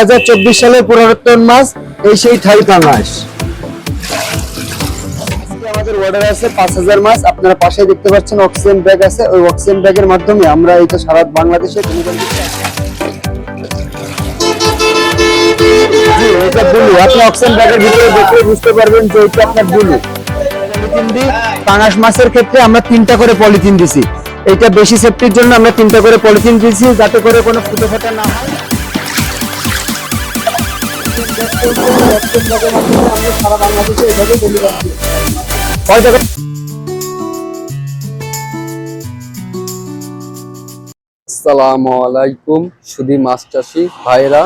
হাজার চব্বিশ সালের পুরাতন মাছ, এই সেই থাই আমাদের অর্ডার আছে পাঁচ হাজার মাছ, আপনারা পাশে দেখতে পাচ্ছেন অক্সিজেন ব্যাগ আছে। ওই অক্সিজেন ব্যাগের মাধ্যমে আমরা এইটা সারা বাংলাদেশে। এটা বুঝতে পারবেন যে এটা আপনার পলিথিন মাছের ক্ষেত্রে আমরা তিনটা করে পলিথিন দিছি। এটা বেশি সেফটির জন্য আমরা তিনটা করে পলিথিন দিয়েছি যাতে করে কোনো ফুটো ফাটা না হয়। আসসালামু আলাইকুম ভাইরা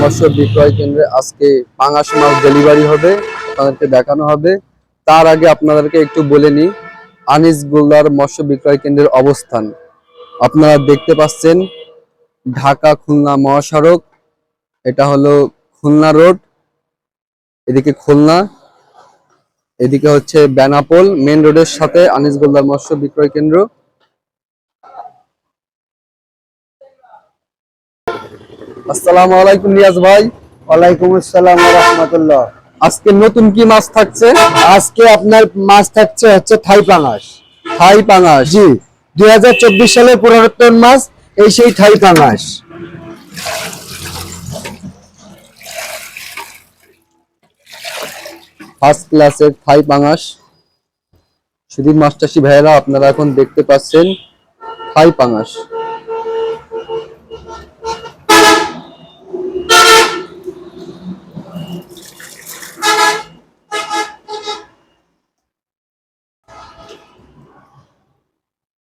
মৎস্য বিক্রয় কেন্দ্রে আজকে ডেলিভারি হবে দেখানো হবে। তার আগে আপনাদেরকে একটু বলে মৎস্য বিক্রয় কেন্দ্রের অবস্থান। আপনারা দেখতে পাচ্ছেন ঢাকা খুলনা মহাসড়ক এটা হলো খুলনা রোড এদিকে খুলনা এদিকে হচ্ছে বেনাপোল মেন রোডের সাথে আনিস গোল্লার মৎস্য বিক্রয় কেন্দ্র। আসসালামু আলাইকুম নিয়াজ ভাই। ওয়ালাইকুম আসসালাম ওয়া আজকে নতুন কি মাছ থাকছে? আজকে আপনার মাছ থাকছে হচ্ছে থাই পাঙাশ। থাই পাঙাশ। জি দুই সালের পুরাতন মাছ এই সেই থাই পাঙাশ। ফার্স্ট ক্লাসের থাই পাঙাশ সুধীর মাস্টাসি ভাইয়েরা আপনারা এখন দেখতে পাচ্ছেন থাই পাঙাশ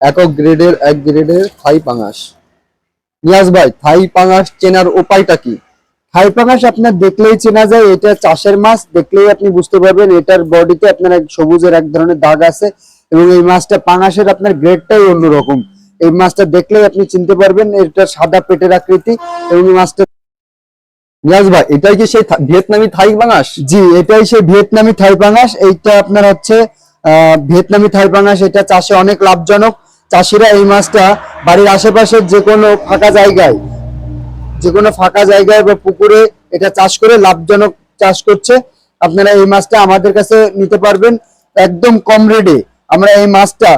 একক গ্রেডের এক গ্রেডের থাই পাঙাশ নিয়াজ ভাই থাই পাঙাশ চেনার উপায়টা কি? পাঙাশ আপনার দেখলেই চেনা যায় এটা চাষের মাছ দেখলেই আপনি বুঝতে পারবেন এটার বডিতে আপনার এক সবুজের এক ধরনের দাগ আছে এবং এই মাছটা পাঙাশের আপনার গ্রেডটাই অন্যরকম। এই মাছটা দেখলেই আপনি চিনতে পারবেন এটা সাদা পেটের আকৃতি এবং এই মাছটা নিয়াজ ভাই এটাই কি সেই থা- ভিয়েতনামি থাই পাঙাশ? জি এটাই সেই ভিয়েতনামি থাই পাঙাশ এইটা আপনার হচ্ছে আহ, ভিয়েতনামি থাই পাঙাশ এটা চাষে অনেক লাভজনক। চাষিরা এই মাছটা বাড়ির আশেপাশে যে কোনো ফাঁকা জায়গায় যে কোনো ফাঁকা জায়গায় বা পুকুরে এটা চাষ করে লাভজনক চাষ করছে, আপনারা এই মাছটা আমাদের কাছে নিতে পারবেন একদম কম রেটে আমরা এই মাছটা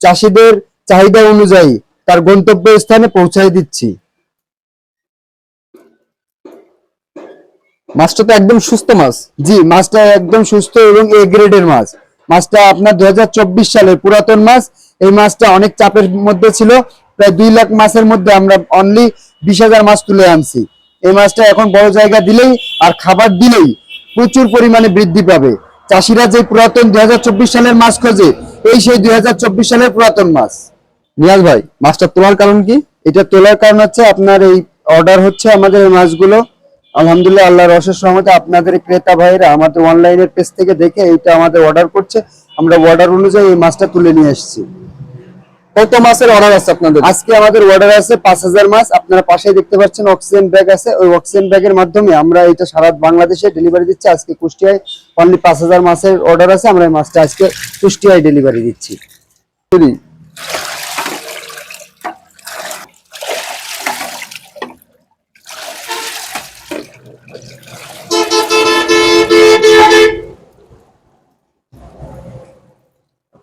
চাষিদের চাহিদা অনুযায়ী তার গন্তব্য স্থানে পৌঁছায় দিচ্ছি। মাছটা তো একদম সুস্থ মাছ। জি, মাছটা একদম সুস্থ এবং এ গ্রেডের মাছ। মাছটা আপনার দু হাজার চব্বিশ সালের পুরাতন মাছ। এই মাছটা অনেক চাপের মধ্যে ছিল। প্রায় দুই লাখ মাছের মধ্যে আমরা অনলি বিশ হাজার মাছ তুলে আনছি। এই মাছটা এখন বড় জায়গা দিলেই আর খাবার দিলেই প্রচুর পরিমাণে বৃদ্ধি পাবে। চাষিরা যে পুরাতন দুই হাজার চব্বিশ সালের মাছ খোঁজে, এই সেই দুই হাজার চব্বিশ সালের পুরাতন মাছ। নিয়াজ ভাই, মাছটা তোলার কারণ কি? এটা তোলার কারণ হচ্ছে আপনার এই অর্ডার হচ্ছে আমাদের এই মাছগুলো। আলহামদুলিল্লাহ, আল্লাহর অশেষ রহমতে আপনাদের ক্রেতা ভাইরা আমাদের অনলাইনের পেজ থেকে দেখে এইটা আমাদের অর্ডার করছে। আমরা অর্ডার অনুযায়ী এই মাছটা তুলে নিয়ে এসেছি। কত মাছের অর্ডার আছে আপনাদের? আজকে আমাদের অর্ডার আছে পাঁচ হাজার মাস। আপনারা পাশে দেখতে পাচ্ছেন অক্সিজেন ব্যাগ আছে। ওই অক্সিজেন ব্যাগের মাধ্যমে আমরা এটা সারা বাংলাদেশে ডেলিভারি দিচ্ছি। আজকে কুষ্টিয়ায় অনলি পাঁচ হাজার মাসের অর্ডার আছে। আমরা এই মাছটা আজকে কুষ্টিয়ায় ডেলিভারি দিচ্ছি।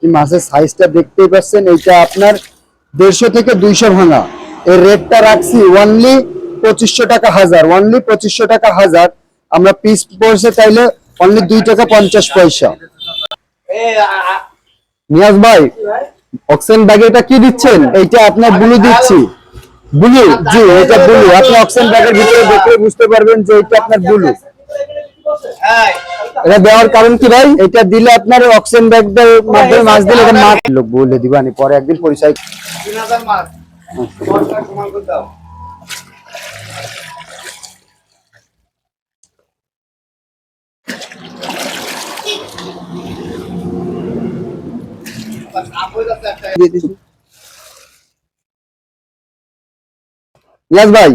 আপনি মাছের সাইজটা দেখতেই পাচ্ছেন, এইটা আপনার দেড়শো থেকে দুইশো ভাঙা। এর রেটটা রাখছি ওয়ানলি পঁচিশশো টাকা হাজার ওয়ানলি পঁচিশশো টাকা হাজার। আমরা পিস পড়ছে তাইলে অনলি দুই টাকা পঞ্চাশ পয়সা। নিয়াজ ভাই অক্সিজেন ব্যাগে এটা কি দিচ্ছেন? এইটা আপনার ব্লু দিচ্ছি। ব্লু জি এটা ব্লু আপনি অক্সিজেন ব্যাগের ভিতরে দেখলে বুঝতে পারবেন যে এটা আপনার ব্লু এটা দেওয়ার কারণ কি ভাই? এটা দিলে আপনার অক্সিজেন ব্যাগটার মাধ্যমে মাছ দিলে এটা মাছ লোক বলে দিবানি পরে একদিন পরিচয় দিয়ে দিছি। নিয়াজ ভাই।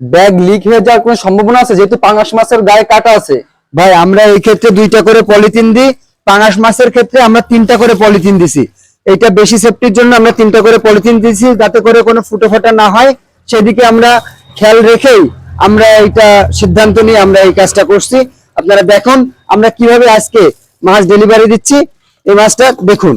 ব্যাগ লিক হয়ে যাওয়ার কোনো সম্ভাবনা আছে? যেহেতু পাঙাশ মাছের গায়ে কাটা আছে। ভাই, আমরা এই ক্ষেত্রে দুইটা করে পলিথিন দিই। পাঙাশ মাছের ক্ষেত্রে আমরা তিনটা করে পলিথিন দিছি। এটা বেশি সেফটির জন্য আমরা তিনটা করে পলিথিন দিছি যাতে করে কোনো ফুটো ফাটা না হয়। সেদিকে আমরা খেয়াল রেখেই আমরা এটা সিদ্ধান্ত নিয়ে আমরা এই কাজটা করছি। আপনারা দেখুন, আমরা কীভাবে আজকে মাছ ডেলিভারি দিচ্ছি। এই মাছটা দেখুন।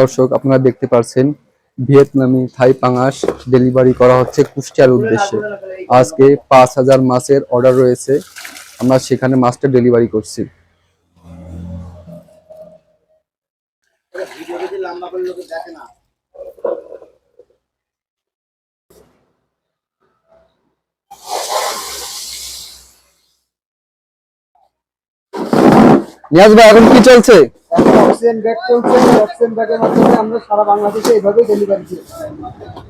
দর্শক, আপনারা দেখতে পাচ্ছেন ভিয়েতনামি থাই পাঙাশ ডেলিভারি করা হচ্ছে কুষ্টিয়ার উদ্দেশ্যে। আজকে পাঁচ হাজার মাছের অর্ডার রয়েছে, আমরা সেখানে মাছটা ডেলিভারি করছি। নিয়াজ ভাই, এখন কি চলছে? অক্সিজেন ব্যাগ চলছে অক্সিজেন ব্যাগের মাধ্যমে আমরা সারা বাংলাদেশে এইভাবেই ডেলিভারি দিই।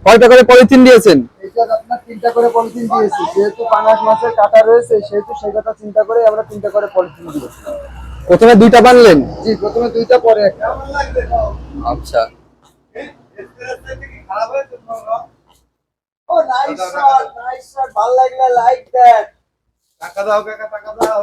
কয়টা করে পলিথিন দিয়েছেন? এটা আপনার তিনটা করে পলিথিন দিয়েছি। যেহেতু পাঙাশ মাছের কাটা রয়েছে সেহেতু সেই কথা চিন্তা করে আমরা তিনটা করে পলিথিন দিয়েছি প্রথমে দুইটা বানলেন? জি প্রথমে দুইটা পরে একটা। আচ্ছা। ও নাইস শট নাইস শট ভালো লাগলে লাইক দেন টাকা দাও কাকা টাকা দাও।